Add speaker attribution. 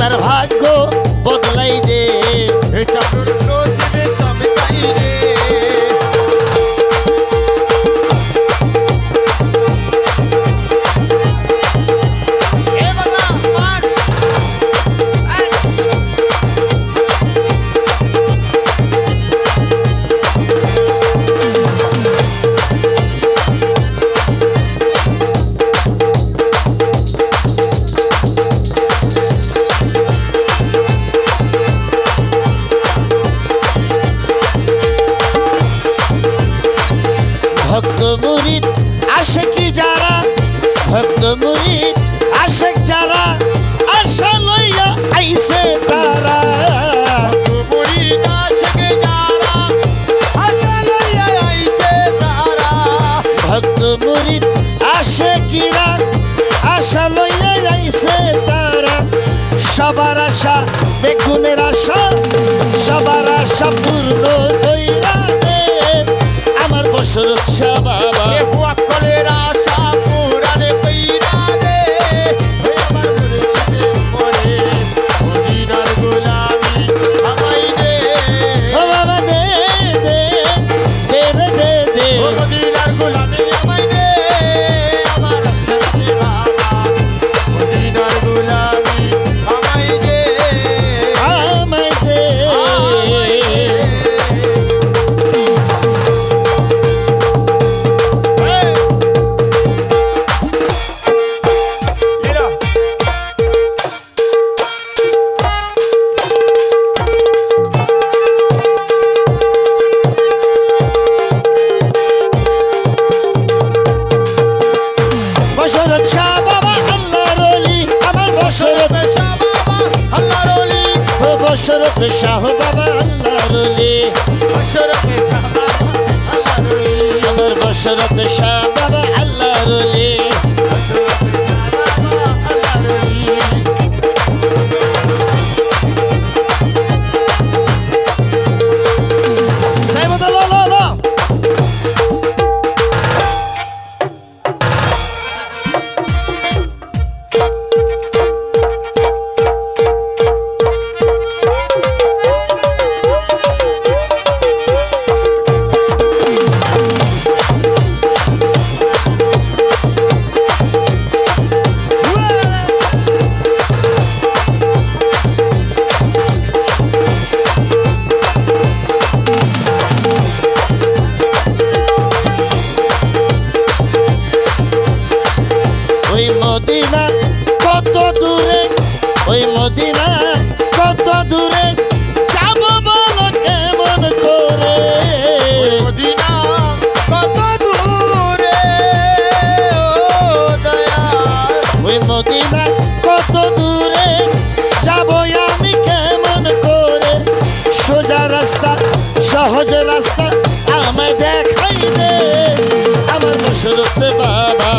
Speaker 1: তার ভাগ্য আইছে তারা। সবার আশা বেগুনের আশা সবার আশা পূর্ণ কইরা আমার বসরত বাবা।
Speaker 2: আমার
Speaker 1: বসরত ও বসরত শাহ বাবা আল্লাহর অলি বসরত শাহ বাবা আল্লাহর কত দূরে? ওই মদিনা কত দূরে? যাব বলো কেমন করে? ওই মদিনা কত দূরে? যাব আমি কেমন করে? সোজা রাস্তা সহজ রাস্তা আমায় দেখাই দে আমার বসরতে বাবা।